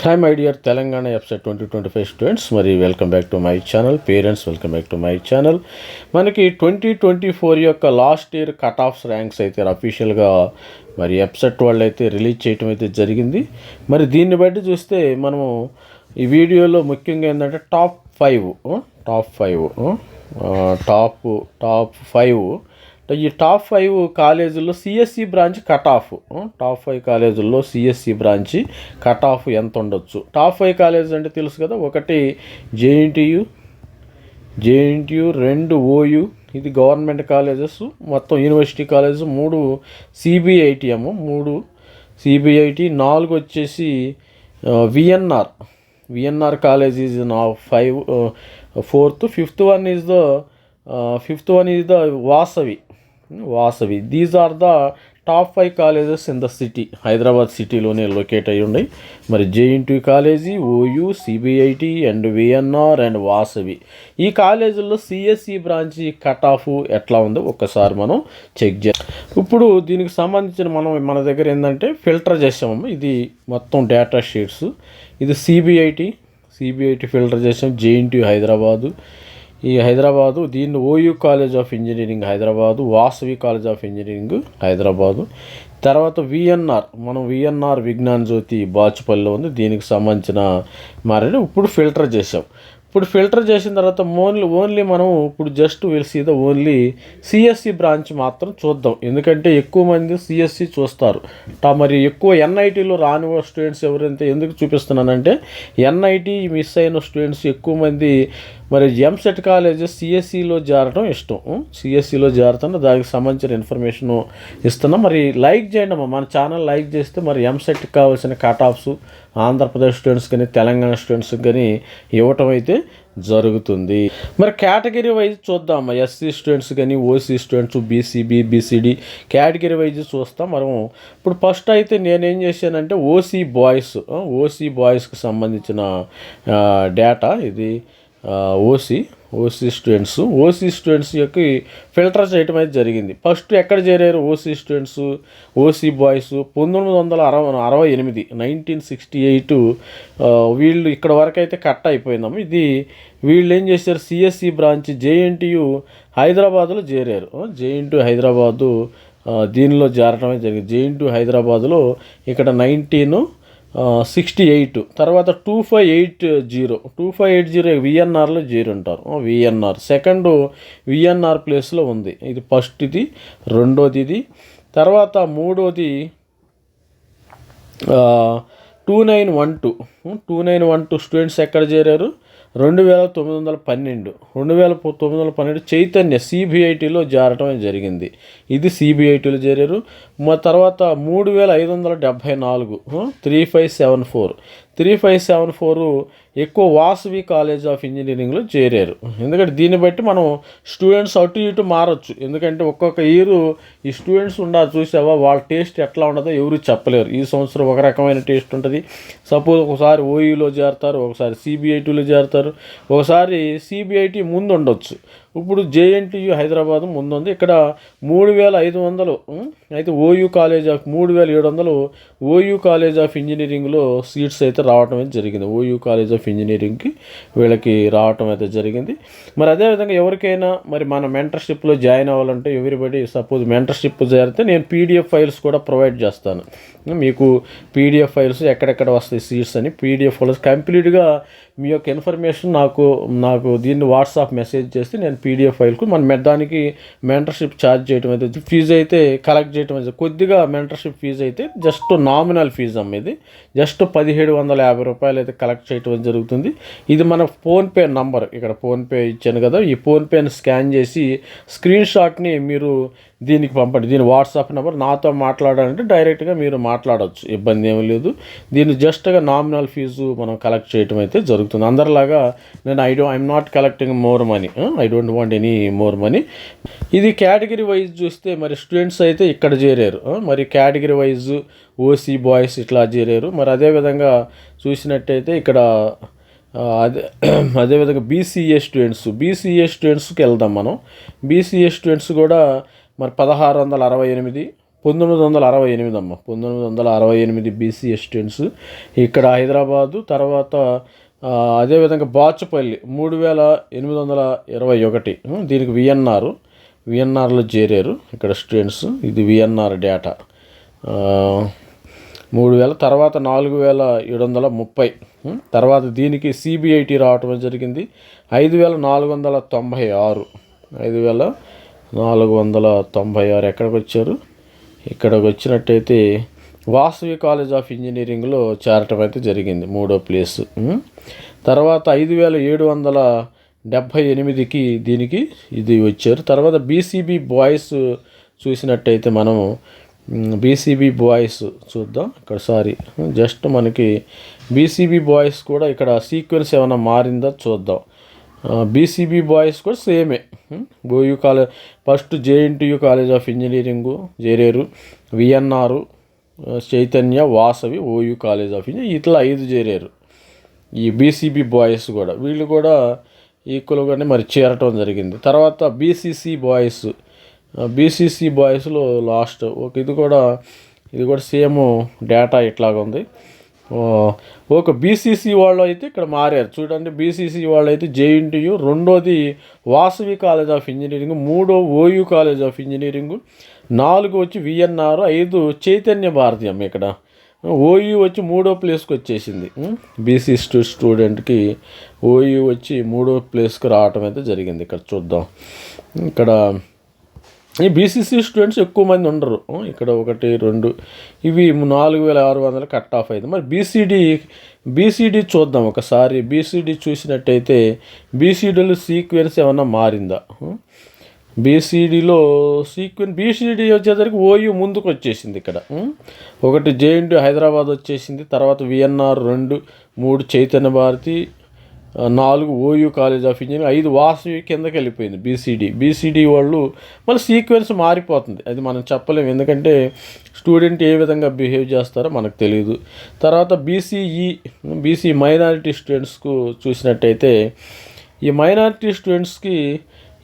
Hi my dear Telangana EAPCET twenty twenty five students మరి welcome back to my channel parents welcome back to my channel మనకి twenty twenty four యొక్క last year cut offs ranks అయితే అఫీషియల్గా మరి website వాళ్ళు అయితే release చేయటం అయితే జరిగింది మరి దీన్ని బట్టి చూస్తే మనము ఈ వీడియోలో ముఖ్యంగా ఏంటంటే top five top five top top five ఈ టాప్ ఫైవ్ కాలేజీల్లో CSE branch cut off. Top five కాలేజీల్లో సిఎస్సి బ్రాంచ్ కట్ ఆఫ్ ఎంత ఉండొచ్చు? టాప్ ఫైవ్ కాలేజ్ అంటే తెలుసు కదా ఒకటి జేఎన్టీయు జేఎన్టీయు రెండు ఓయు ఇది గవర్నమెంట్ కాలేజెస్ మొత్తం యూనివర్సిటీ కాలేజెస్ మూడు సిబిఐటిఎం మూడు సిబిఐటి నాలుగు వచ్చేసి విఎన్ఆర్ విఎన్ఆర్ కాలేజ్ ఈజ్ నా five fourth fifth one is the fifth one is the Vasavi Vasavi. These are the top five colleges in the city Hyderabad సిటీలోనే locate అయి ఉన్నాయి. మరి JNT college OU CBIT and VNR and Vasavi. ఈ కాలేజీల్లో CSE branch cut of ఎట్లా ఉందో ఒక్కసారి మనం చెక్ చేయాలి ఇప్పుడు దీనికి సంబంధించిన మనం మన దగ్గర ఏంటంటే ఫిల్టర్ చేసాము. ఇది మొత్తం డేటా షీట్స్ ఇది సిబిఐటి సిబిఐటి ఫిల్టర్ చేసాం. జేఎన్టీ హైదరాబాదు ఈ హైదరాబాదు దీన్ని OU college of engineering Hyderabad Vasavi college of engineering Hyderabad. తర్వాత విఎన్ఆర్ మనం విఎన్ఆర్ విజ్ఞాన్ జ్యోతి బాచుపల్లిలో ఉంది. దీనికి సంబంధించిన మరి ఇప్పుడు ఫిల్టర్ చేసాం ఇప్పుడు ఫిల్టర్ చేసిన తర్వాత ఓన్లీ ఓన్లీ మనం ఇప్పుడు just will see the only CSE branch మాత్రం చూద్దాం. ఎందుకంటే ఎక్కువ మంది సిఎస్సి చూస్తారు. మరి ఎక్కువ ఎన్ఐటీలో రాని స్టూడెంట్స్ ఎవరైతే ఎందుకు చూపిస్తున్నానంటే ఎన్ఐటి మిస్ అయిన స్టూడెంట్స్ ఎక్కువ మంది మరి ఎంసెట్ కాలేజ్ సిఎస్సిలో చేరడం ఇష్టం. సిఎస్సిలో చేరుతున్న దానికి సంబంధించిన ఇన్ఫర్మేషన్ ఇస్తున్నాం. మరి లైక్ చేయండి అమ్మా. మన ఛానల్ లైక్ చేస్తే మరి ఎంసెట్ కావాల్సిన కట్ ఆఫ్స్ ఆంధ్రప్రదేశ్ స్టూడెంట్స్ కానీ తెలంగాణ స్టూడెంట్స్ కానీ ఇవ్వటం అయితే జరుగుతుంది. మరి కేటగిరీ వైజ్ చూద్దాం ఎస్సీ స్టూడెంట్స్ కానీ OC students BCB BCD category wise చూస్తాం మనం ఇప్పుడు ఫస్ట్ అయితే నేనేం చేశానంటే ఓసీ బాయ్స్ ఓసీ బాయ్స్కి సంబంధించిన డేటా ఇది OC OC students OC students యొక్క ఫిల్టర్ చేయటం అయితే జరిగింది. ఫస్ట్ ఎక్కడ చేరారు ఓసీ స్టూడెంట్స్? ఓసీ బాయ్స్ పంతొమ్మిది వందల అరవై అరవై ఎనిమిది నైన్టీన్ సిక్స్టీ ఎయిట్ వీళ్ళు ఇక్కడ వరకు అయితే కట్ అయిపోయిందాము ఇది వీళ్ళు ఏం చేశారు? సిఎస్సి బ్రాంచ్ జేఎన్టీయు హైదరాబాద్లో చేరారు. జేఎన్టీ హైదరాబాదు దీనిలో చేరటమే జరిగింది. జేఎన్టీ హైదరాబాద్లో ఇక్కడ నైన్టీన్ సిక్స్టీ ఎయిట్ తర్వాత two five eight zero two five eight zero విఎన్ఆర్లో zero అంటారు. విఎన్ఆర్ సెకండ్ విఎన్ఆర్ ప్లేస్లో ఉంది. ఇది ఫస్ట్ ఇది. రెండోది ఇది. తర్వాత మూడోది two nine one two two nine one two students ఎక్కడ చేరారు? రెండు వేల తొమ్మిది వందల పన్నెండు. రెండు వేల తొమ్మిది వందల పన్నెండు చైతన్య సిబిఐటిలో చేరటం జరిగింది. ఇది సిబిఐటిలో చేరారు. మా తర్వాత మూడు వేల ఐదు వందల డెబ్భై నాలుగు three five seven four. Three five seven four ఎక్కువ వాసవి కాలేజ్ ఆఫ్ ఇంజనీరింగ్లో చేరారు. ఎందుకంటే దీన్ని బట్టి మనం స్టూడెంట్స్ అటు ఇటు మారచ్చు. ఎందుకంటే ఒక్కొక్క ఇయర్ ఈ స్టూడెంట్స్ ఉండాలి చూసావా వాళ్ళ టేస్ట్ ఎట్లా ఉండదో ఎవరు చెప్పలేరు. ఈ సంవత్సరం ఒక రకమైన టేస్ట్ ఉంటుంది. సపోజ్ ఒకసారి ఓయూలో చేరతారు ఒకసారి సిబిఐటీలో చేరతారు. ఒకసారి సిబిఐటి ముందు ఉండొచ్చు. ఇప్పుడు జేఎన్టీయూ హైదరాబాద్ ముందుంది. ఇక్కడ మూడు వేల ఐదు వందలు అయితే ఓయూ కాలేజ్ ఆఫ్ మూడు వేల ఏడు వందలు ఓయూ కాలేజ్ ఆఫ్ ఇంజనీరింగ్లో సీట్స్ అయితే రావటం అయితే జరిగింది. ఓయూ కాలేజ్ ఆఫ్ ఇంజనీరింగ్కి వీళ్ళకి రావటం అయితే జరిగింది. మరి అదేవిధంగా ఎవరికైనా మరి మన మెంటర్షిప్లో జాయిన్ అవ్వాలంటే ఎవరిబడి సపోజ్ మెంటర్షిప్ చేరితే నేను పీడిఎఫ్ ఫైల్స్ కూడా ప్రొవైడ్ చేస్తాను. మీకు పీడిఎఫ్ ఫైల్స్ ఎక్కడెక్కడ వస్తాయి సీట్స్ అని పీడిఎఫ్ ఫైల్స్ కంప్లీట్గా మీ యొక్క ఇన్ఫర్మేషన్ నాకు నాకు దీన్ని వాట్సాప్ మెసేజ్ చేస్తే నేను పీడిఎఫ్ ఫైల్కు మన దానికి మెంటర్షిప్ ఛార్జ్ చేయడం అయితే ఫీజు అయితే కలెక్ట్ చేయడం అయితే కొద్దిగా మెంటర్షిప్ ఫీజు అయితే జస్ట్ నామినల్ ఫీజు అమ్మేది జస్ట్ పదిహేడు వందల యాభై రూపాయలు అయితే కలెక్ట్ చేయడం జరుగుతుంది. ఇది మన ఫోన్పే నంబర్. ఇక్కడ ఫోన్పే ఇచ్చాను కదా ఈ ఫోన్పేని స్కాన్ చేసి స్క్రీన్ షాట్ని మీరు దీనికి పంపండి. దీని వాట్సాప్ నెంబర్ నాతో మాట్లాడాలంటే డైరెక్ట్గా మీరు మాట్లాడవచ్చు ఇబ్బంది ఏమీ లేదు. దీన్ని జస్ట్గా నామినల్ ఫీజు మనం కలెక్ట్ చేయటం అయితే జరుగుతుంది. అందరిలాగా నేను I do I'm not collecting more money. I don't want any more money. ఇది కేటగిరీ వైజ్ చూస్తే మరి స్టూడెంట్స్ అయితే ఇక్కడ చేరారు. మరి కేటగిరీ వైజ్ ఓసీ బాయ్స్ ఇట్లా చేరారు. మరి అదేవిధంగా చూసినట్టయితే ఇక్కడ అదే అదేవిధంగా బీసీఏ స్టూడెంట్స్. బీసీఏ స్టూడెంట్స్కి వెళ్దాం మనం. బీసీఏ స్టూడెంట్స్ కూడా మరి పదహారు వందల అరవై ఎనిమిది పంతొమ్మిది వందల అరవై ఎనిమిది అమ్మ. పంతొమ్మిది వందల అరవై ఎనిమిది బీసీ స్టూడెంట్స్ ఇక్కడ హైదరాబాదు తర్వాత అదేవిధంగా బాచుపల్లి మూడు వేల ఎనిమిది వందల ఇరవై ఒకటి. దీనికి విఎన్ఆర్ విఎన్ఆర్లో చేరారు ఇక్కడ స్టూడెంట్స్ ఇది విఎన్ఆర్ డేటా మూడు వేల తర్వాత నాలుగు వేల ఏడు వందల ముప్పై. తర్వాత దీనికి సిబిఐటి రావటం జరిగింది. ఐదు వేల నాలుగు వందల తొంభై ఆరు. ఐదు వేల నాలుగు వందల తొంభై ఆరు ఎక్కడికి వచ్చారు ఇక్కడికి వచ్చినట్టయితే వాసవి కాలేజ్ ఆఫ్ ఇంజనీరింగ్లో చేరటం అయితే జరిగింది మూడో ప్లేస్. తర్వాత ఐదు వేల ఏడు వందల డెబ్భై ఎనిమిదికి దీనికి ఇది వచ్చారు. తర్వాత బీసీబీ బాయ్స్ చూసినట్టయితే మనము బీసీబీ బాయ్స్ చూద్దాం. ఇక్కడ సారీ జస్ట్ మనకి బీసీబీ బాయ్స్ కూడా ఇక్కడ సీక్వెన్స్ ఏమైనా మారిందా చూద్దాం. బీసీబీ బాయ్స్ కూడా సేమే OU college first JNTU college of engineering చేరారు. VNR Chaitanya Vasavi OU college of engineering ఇట్లా ఐదు చేరారు. ఈ బీసీబీ బాయ్స్ కూడా. వీళ్ళు కూడా ఈక్వల్గానే మరి చేరటం జరిగింది. తర్వాత బీసీసీ బాయ్స్ బీసీసీ బాయ్స్లో లాస్ట్ ఒక ఇది కూడా ఇది కూడా సేమ్ డేటా ఇట్లాగా ఉంది ఒక బీసీసీ వాళ్ళు అయితే ఇక్కడ మారారు. చూడండి బీసీసీ వాళ్ళు అయితే జేఎన్టీయు రెండోది వాసవి కాలేజ్ ఆఫ్ ఇంజనీరింగ్ మూడో ఓయూ కాలేజ్ ఆఫ్ ఇంజనీరింగ్ నాలుగు వచ్చి విఎన్ఆర్ ఐదు చైతన్య భారతీయం ఇక్కడ. ఓయూ వచ్చి మూడో ప్లేస్కి వచ్చేసింది. బీసీ స్టూ స్టూడెంట్కి ఓయూ వచ్చి మూడో ప్లేస్కి రావటం అయితే జరిగింది. ఇక్కడ చూద్దాం. ఇక్కడ ఈ బీసీసీ స్టూడెంట్స్ ఎక్కువ మంది ఉండరు. ఇక్కడ ఒకటి రెండు ఇవి నాలుగు వేల ఆరు వందలు కట్ ఆఫ్ అయింది. మరి బీసీడీ బీసీడీ చూద్దాం ఒకసారి. బీసీడీ చూసినట్టయితే బీసీడీలో సీక్వెన్స్ ఏమన్నా మారిందా? బీసీడీలో సీక్వెన్స్ బీసీడీ వచ్చేసరికి ఓయూ ముందుకు వచ్చేసింది ఇక్కడ. ఒకటి జేఎన్టీ హైదరాబాద్ వచ్చేసింది తర్వాత విఎన్ఆర్ రెండు మూడు చైతన్య భారతి నాలుగు ఓయూ కాలేజ్ ఆఫ్ ఇంజనీరింగ్ ఐదు వాసవి కిందకి వెళ్ళిపోయింది బీసీడీ. బీసీడీ వాళ్ళు మళ్ళీ సీక్వెన్స్ మారిపోతుంది. అది మనం చెప్పలేము ఎందుకంటే స్టూడెంట్ ఏ విధంగా బిహేవ్ చేస్తారో మనకు తెలియదు తర్వాత బీసీఈ బీసీ మైనారిటీ స్టూడెంట్స్కు చూసినట్టయితే ఈ మైనారిటీ స్టూడెంట్స్కి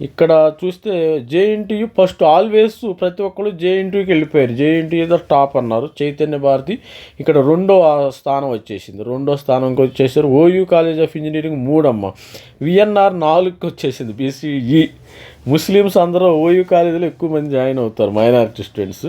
ఇక్కడ చూస్తే జేఎన్టీయు ఫస్ట్ ఆల్వేస్ ప్రతి ఒక్కరు జేఎన్టీయూకి వెళ్ళిపోయారు. జేఎన్టీయూ ద టాప్ అన్నారు. చైతన్య భారతి ఇక్కడ రెండో స్థానం వచ్చేసింది. రెండో స్థానంకి వచ్చేసారు. ఓయూ కాలేజ్ ఆఫ్ ఇంజనీరింగ్ మూడమ్మ. విఎన్ఆర్ నాలుగుకి వచ్చేసింది. బీసీఈ. ముస్లిమ్స్ అందరూ ఓయూ కాలేజీలో ఎక్కువ మంది జాయిన్ అవుతారు మైనారిటీ స్టూడెంట్స్.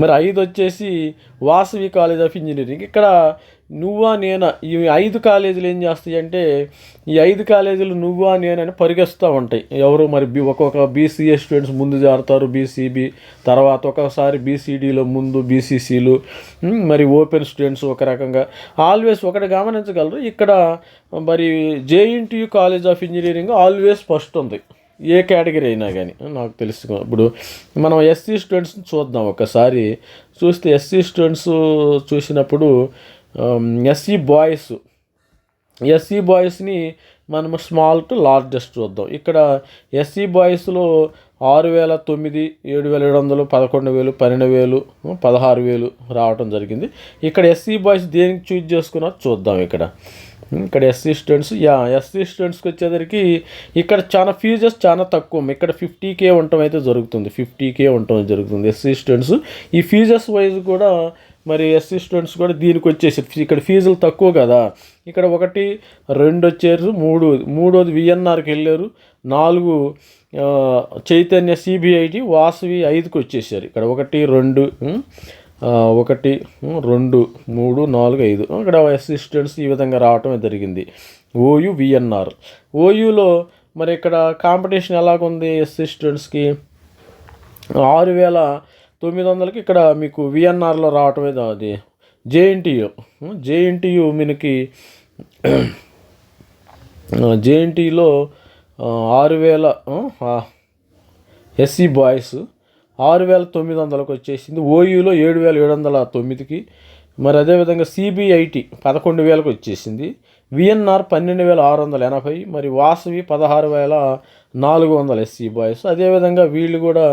మరి ఐదు వచ్చేసి వాసవి కాలేజ్ ఆఫ్ ఇంజనీరింగ్. ఇక్కడ నువ్వా నేనా? ఈ ఐదు కాలేజీలు ఏం చేస్తాయి అంటే ఈ ఐదు కాలేజీలు నువ్వా నేనని పరిగెస్తూ ఉంటాయి. ఎవరు మరి బి ఒక్కొక్క బీసీఏ స్టూడెంట్స్ ముందు జారుతారు బీసీబీ తర్వాత ఒకసారి బీసీడీలో ముందు బీసీసీలు మరి ఓపెన్ స్టూడెంట్స్ ఒక రకంగా. ఆల్వేస్ ఒకటి గమనించగలరు ఇక్కడ మరి JNTU college of engineering always first ఉంది. ఏ కేటగిరీ అయినా కానీ నాకు తెలుసు. ఇప్పుడు మనం ఎస్సీ స్టూడెంట్స్ని చూద్దాం ఒకసారి. చూస్తే ఎస్సీ స్టూడెంట్స్ చూసినప్పుడు ఎస్సీ బాయ్స్ ఎస్సీ బాయ్స్ని మనము స్మాల్ టు లార్జెస్ట్ చూద్దాం. ఇక్కడ ఎస్సీ బాయ్స్లో ఆరు వేల తొమ్మిది ఏడు వేల ఏడు వందలు పదకొండు వేలు పన్నెండు వేలు పదహారు వేలు రావటం జరిగింది. ఇక్కడ ఎస్సీ బాయ్స్ దేనికి చూజ్ చేసుకున్నారో చూద్దాం ఇక్కడ. Hmm, ఇక్కడ ఎస్సీ స్టూడెంట్స్ యా ఎస్సీ స్టూడెంట్స్కి వచ్చేసరికి ఇక్కడ చాలా ఫీజెస్ చాలా తక్కువ ఇక్కడ ఫిఫ్టీ కే ఉండటం అయితే జరుగుతుంది. ఫిఫ్టీ కే ఉండటం జరుగుతుంది. ఎస్సీ స్టూడెంట్స్ ఈ ఫీజెస్ వైజ్ కూడా మరి ఎస్సీ స్టూడెంట్స్ కూడా దీనికి వచ్చేసి ఇక్కడ ఫీజులు తక్కువ కదా. ఇక్కడ ఒకటి రెండు వచ్చారు మూడు మూడోది విఎన్ఆర్కి వెళ్ళారు నాలుగు చైతన్య సిబిఐటి వాసవి ఐదుకి వచ్చేసారు. ఇక్కడ ఒకటి రెండు ఒకటి రెండు మూడు నాలుగు ఐదు. ఇక్కడ ఎస్సీ స్టూడెంట్స్ ఈ విధంగా రావటం జరిగింది. ఓయు విఎన్ఆర్ ఓయూలో మరి ఇక్కడ కాంపిటీషన్ ఎలాగుంది ఎస్సీ స్టూడెంట్స్కి ఆరు వేల తొమ్మిది వందలకి ఇక్కడ మీకు విఎన్ఆర్లో రావటమే అది. జేఎన్టీయు. జేఎన్టీయు మనకి జేఎన్టీలో ఆరు వేల ఎస్సీ బాయ్స్ ఆరు వేల తొమ్మిది వందలకు వచ్చేసింది. ఓయూలో ఏడు వేల ఏడు వందల తొమ్మిదికి. మరి అదేవిధంగా సిబిఐటి పదకొండు వేలకు వచ్చేసింది. విఎన్ఆర్ పన్నెండు వేల ఆరు వందల ఎనభై. మరి వాసవి పదహారు వేల నాలుగు వందల ఎస్సీ బాయ్స్. అదేవిధంగా వీళ్ళు కూడా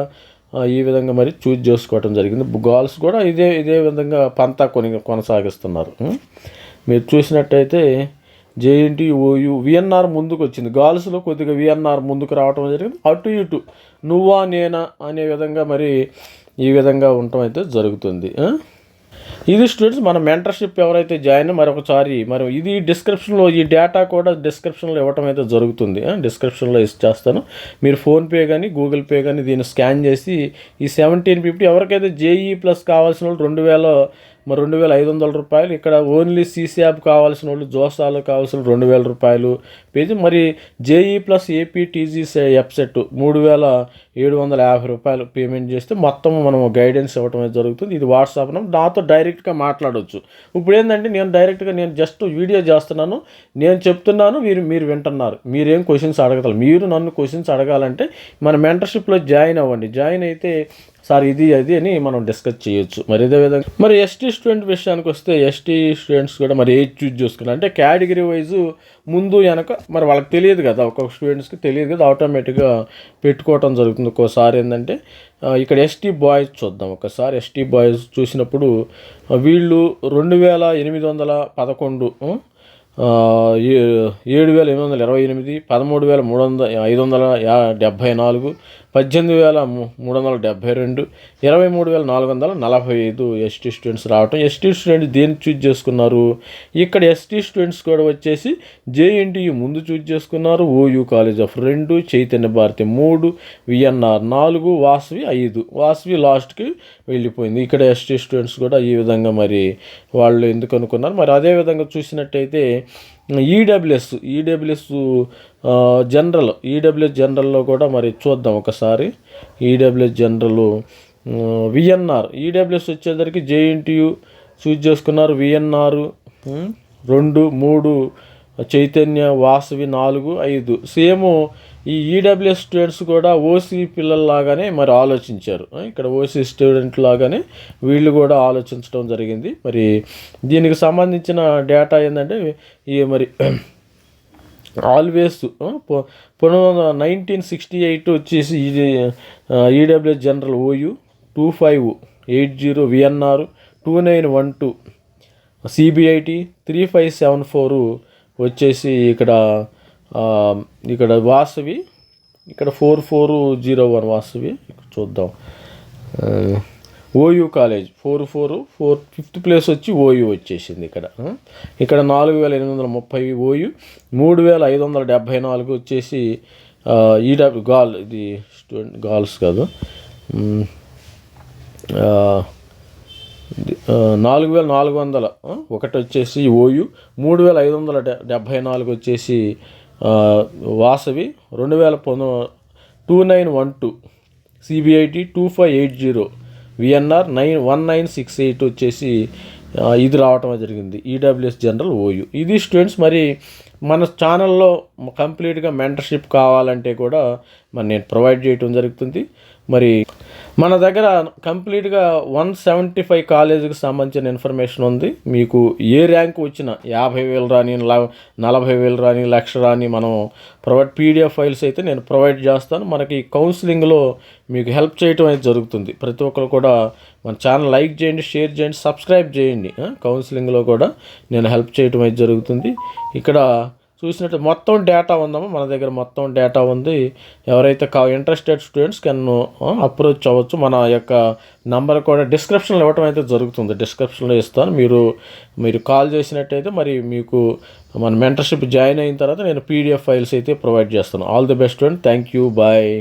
ఈ విధంగా మరి చూజ్ చేసుకోవటం జరిగింది. గర్ల్స్ కూడా ఇదే ఇదే విధంగా పంతా కొని కొనసాగిస్తున్నారు. మీరు చూసినట్టయితే జేఎన్టీ ఓయు విఎన్ఆర్ ముందుకు వచ్చింది. గర్ల్స్లో కొద్దిగా విఎన్ఆర్ ముందుకు రావటం జరిగింది. అటు ఇటు నువ్వా నేనా అనే విధంగా మరి ఈ విధంగా ఉండటం అయితే జరుగుతుంది. ఇది స్టూడెంట్స్ మన మెంటర్షిప్ ఎవరైతే జాయిన్ మరొకసారి మరి ఇది డిస్క్రిప్షన్లో ఈ డేటా కూడా డిస్క్రిప్షన్లో ఇవ్వటం అయితే జరుగుతుంది. డిస్క్రిప్షన్లో ఇచ్చేస్తాను మీరు ఫోన్పే కానీ గూగుల్ పే కానీ దీన్ని స్కాన్ చేసి ఈ సెవెంటీన్ ఫిఫ్టీ ఎవరికైతే జేఈ ప్లస్ కావాల్సిన వాళ్ళు రెండు వేల మరి రెండు వేల ఐదు వందల రూపాయలు ఇక్కడ ఓన్లీ సీసీ యాప్ కావాల్సిన వాళ్ళు జోసాలు కావాల్సిన రెండు వేల రూపాయలు. పేజీ మరి JEE plus AP TG EAPCET మూడు వేల ఏడు వందల యాభై రూపాయలు పేమెంట్ చేస్తే మొత్తం మనం గైడెన్స్ ఇవ్వటం జరుగుతుంది. ఇది వాట్సాప్ నాతో డైరెక్ట్గా మాట్లాడవచ్చు ఇప్పుడు ఏంటంటే నేను డైరెక్ట్గా నేను జస్ట్ వీడియో చేస్తున్నాను. నేను చెప్తున్నాను మీరు మీరు వింటున్నారు. మీరేం క్వశ్చన్స్ అడగతారు మీరు నన్ను క్వశ్చన్స్ అడగాలంటే మన మెంటర్షిప్లో జాయిన్ అవ్వండి. జాయిన్ అయితే సార్ ఇది అది అని మనం డిస్కస్ చేయొచ్చు. మరి ఇదే విధంగా మరి ఎస్టీ స్టూడెంట్ విషయానికి వస్తే ఎస్టీ స్టూడెంట్స్ కూడా మరి ఏజ్ చూజ్ చేసుకున్నారు. అంటే కేటగిరీ వైజ్ ముందు వెనక మరి వాళ్ళకి తెలియదు కదా. ఒక్కొక్క స్టూడెంట్స్కి తెలియదు కదా. ఆటోమేటిక్గా పెట్టుకోవటం జరుగుతుంది. ఒక్కోసారి ఏంటంటే ఇక్కడ ఎస్టీ బాయ్స్ చూద్దాం. ఒకసారి ఎస్టీ బాయ్స్ చూసినప్పుడు వీళ్ళు రెండు వేల ఎనిమిది వందల పదకొండు ఏ- ఏడు వేల ఎనిమిది వందల ఇరవై ఎనిమిది పదమూడు వేల మూడు వందల ఐదు వందల యా డెబ్భై నాలుగు పద్దెనిమిది వేల మూడు వందల డెబ్భై రెండు ఇరవై మూడు వేల నాలుగు వందల నలభై ఐదు ఎస్టీ స్టూడెంట్స్ రావటం. ఎస్టీ స్టూడెంట్స్ దేన్ని చూజ్ చేసుకున్నారు? ఇక్కడ ఎస్టీ స్టూడెంట్స్ కూడా వచ్చేసి జేఎన్టీయు ముందు చూజ్ చేసుకున్నారు ఓయూ కాలేజ్ ఆఫ్ రెండు చైతన్య భారతి మూడు విఎన్ఆర్ నాలుగు వాసవి ఐదు. వాసవి లాస్ట్కి వెళ్ళిపోయింది. ఇక్కడ ఎస్టీ స్టూడెంట్స్ కూడా ఈ విధంగా మరి వాళ్ళు ఎందుకు అనుకున్నారు? మరి అదే విధంగా చూసినట్టయితే ఈడబ్ల్యూఎస్ ఈడబ్ల్యూఎస్ జనరల్ ఈడబ్ల్యూఎస్ జనరల్లో కూడా మరి చూద్దాం ఒకసారి. ఈడబ్ల్యూఎస్ జనరల్ విఎన్ఆర్ ఈడబ్ల్యూఎస్ వచ్చేసరికి జేఎన్టీయు చూజ్ చేసుకున్నారు. విఎన్ఆర్ రెండు మూడు చైతన్య వాసవి నాలుగు ఐదు. సేమ్ ఈ ఈడబ్ల్యూఎస్ స్టూడెంట్స్ కూడా ఓసీ పిల్లల్లాగానే మరి ఆలోచించారు. ఇక్కడ ఓసీ స్టూడెంట్ లాగానే వీళ్ళు కూడా ఆలోచించడం జరిగింది. మరి దీనికి సంబంధించిన డేటా ఏంటంటే ఈ మరి ఆల్వేస్ పునః నైన్టీన్ సిక్స్టీ ఎయిట్ వచ్చేసి ఇది EWS general OU two five eight zero VNR two nine one two CBIT three five seven four వచ్చేసి ఇక్కడ ఇక్కడ వాసవి ఇక్కడ four four zero one Vasavi ఇక్కడ చూద్దాం. OU college four four four fifth place వచ్చి OU వచ్చేసింది ఇక్కడ. ఇక్కడ నాలుగు వేల ఎనిమిది వందల ముప్పై ఓయూ మూడు వేల ఐదు వందల డెబ్భై నాలుగు వచ్చేసి ఈడబ్ల్యూ గాల్ ఇది స్టూడెంట్ గాల్స్ కాదు. నాలుగు వేల నాలుగు వందల ఒకటి వచ్చేసి ఓయు మూడు వేల ఐదు వందల డె డెబ్భై నాలుగు వచ్చేసి వాసవి రెండు వేల పొంద two nine one two CBIT two five eight zero VNR nine one nine six eight వచ్చేసి ఇది రావటం జరిగింది. ఈడబ్ల్యూఎస్ జనరల్ ఓయూ ఇది స్టూడెంట్స్ మరి మన ఛానల్లో కంప్లీట్గా మెంటర్షిప్ కావాలంటే కూడా మరి నేను ప్రొవైడ్ చేయటం జరుగుతుంది. మరి మన దగ్గర కంప్లీట్గా వన్ సెవెంటీ ఫైవ్ కాలేజీకి సంబంధించిన ఇన్ఫర్మేషన్ ఉంది. మీకు ఏ ర్యాంక్ వచ్చినా యాభై వేలు రాని నలభై వేలు రాని లక్ష రాని మనం ప్రొవైడ్ పీడిఎఫ్ ఫైల్స్ అయితే నేను ప్రొవైడ్ చేస్తాను. మనకి కౌన్సిలింగ్లో మీకు హెల్ప్ చేయటం అయితే జరుగుతుంది. ప్రతి ఒక్కరు కూడా మన ఛానల్ లైక్ చేయండి షేర్ చేయండి సబ్స్క్రైబ్ చేయండి. కౌన్సిలింగ్లో కూడా నేను హెల్ప్ చేయటం అయితే జరుగుతుంది. ఇక్కడ చూసినట్టు మొత్తం డేటా ఉందమ్మా మన దగ్గర మొత్తం డేటా ఉంది. ఎవరైతే కా ఇంట్రెస్టెడ్ స్టూడెంట్స్ కెన్ అప్రోచ్ అవ్వచ్చు మన యొక్క నంబర్ కూడా డిస్క్రిప్షన్లో ఇవ్వటం అయితే జరుగుతుంది. డిస్క్రిప్షన్లో ఇస్తాను. మీరు మీరు కాల్ చేసినట్టయితే మరి మీకు మన మెంటర్షిప్ జాయిన్ అయిన తర్వాత నేను పీడిఎఫ్ ఫైల్స్ అయితే ప్రొవైడ్ చేస్తాను. All the best student thank you bye